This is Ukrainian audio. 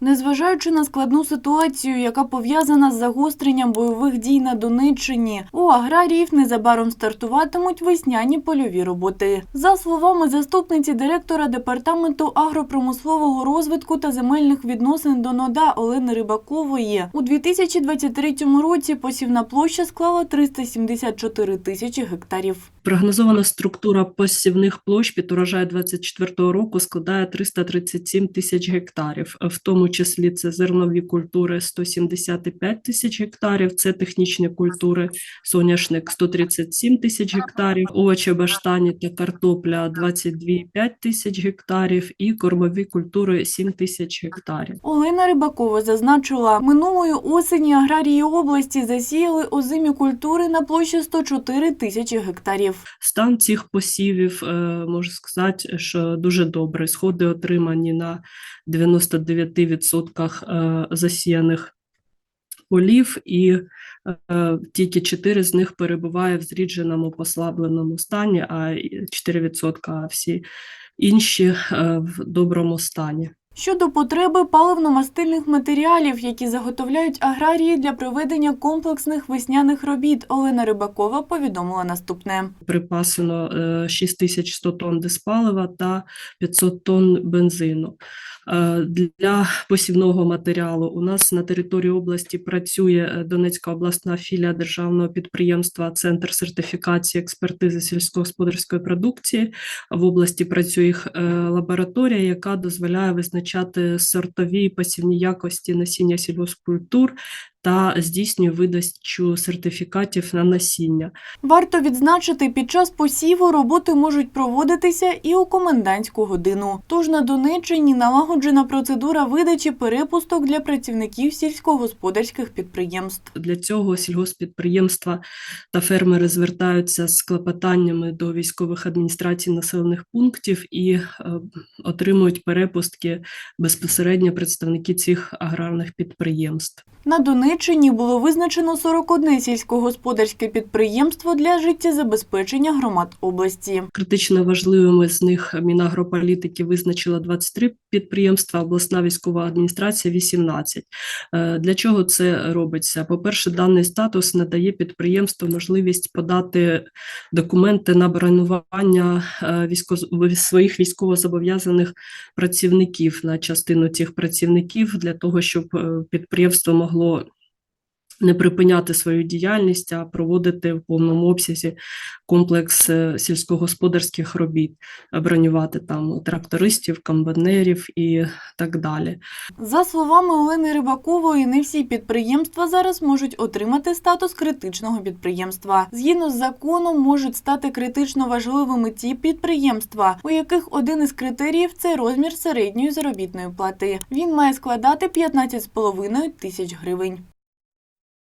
Незважаючи на складну ситуацію, яка пов'язана з загостренням бойових дій на Донеччині, у аграріїв незабаром стартуватимуть весняні польові роботи. За словами заступниці директора департаменту агропромислового розвитку та земельних відносин Донода Олени Рибакової, у 2023 році посівна площа склала 374 тисячі гектарів. Прогнозована структура посівних площ під урожай 2024 року складає 337 тисяч гектарів, в тому числі це зернові культури 175 тисяч гектарів, це технічні культури соняшник 137 тисяч гектарів, овочі баштані та картопля 22,5 тисяч гектарів і кормові культури 7 тисяч гектарів. Олена Рибакова зазначила, минулої осені аграрії області засіяли озимі культури на площі 104 тисячі гектарів. Стан цих посівів, е, можу сказати, що дуже добре. Сходи отримані на 99% е, засіяних полів, і е, тільки 4 з них перебуває в зрідженому послабленому стані, а 4% а всі інші е, в доброму стані. Щодо потреби паливно-мастильних матеріалів, які заготовляють аграрії для проведення комплексних весняних робіт, Олена Рибакова повідомила наступне. припасено е, 6100 тонн диспалива та 500 тонн бензину. Е, Для посівного матеріалу у нас на території області працює е, Донецька обласна філія державного підприємства Центр сертифікації експертизи сільськогосподарської продукції. В області працює їх е, лабораторія, яка дозволяє визначати сортові і посівні якості насіння сільгоспкультур та здійснює видачу сертифікатів на насіння. Варто відзначити, під час посіву роботи можуть проводитися і у комендантську годину. Тож на Донеччині налагоджена процедура видачі перепусток для працівників сільськогосподарських підприємств. Для цього сільгоспідприємства та фермери звертаються з клопотаннями до військових адміністрацій населених пунктів і е, отримують перепустки безпосередньо представники цих аграрних підприємств. На Донеччині було визначено 41 сільськогосподарське підприємство для життєзабезпечення громад області. Критично важливими з них Мінагрополітики визначила 23 підприємства, обласна військова адміністрація 18. Е, Для чого це робиться? По-перше, даний статус надає підприємству можливість подати документи на бронювання е, військо- своїх військовозобов'язаних працівників на частину цих працівників для того, щоб е, підприємство могло не припиняти свою діяльність, а проводити в повному обсязі комплекс е, сільськогосподарських робіт, бронювати там трактористів, комбайнерів і так далі. За словами Олени Рибакової, не всі підприємства зараз можуть отримати статус критичного підприємства. Згідно з законом, можуть стати критично важливими ті підприємства, у яких один із критеріїв це розмір середньої заробітної плати. Він має складати 15,5 тисяч гривень.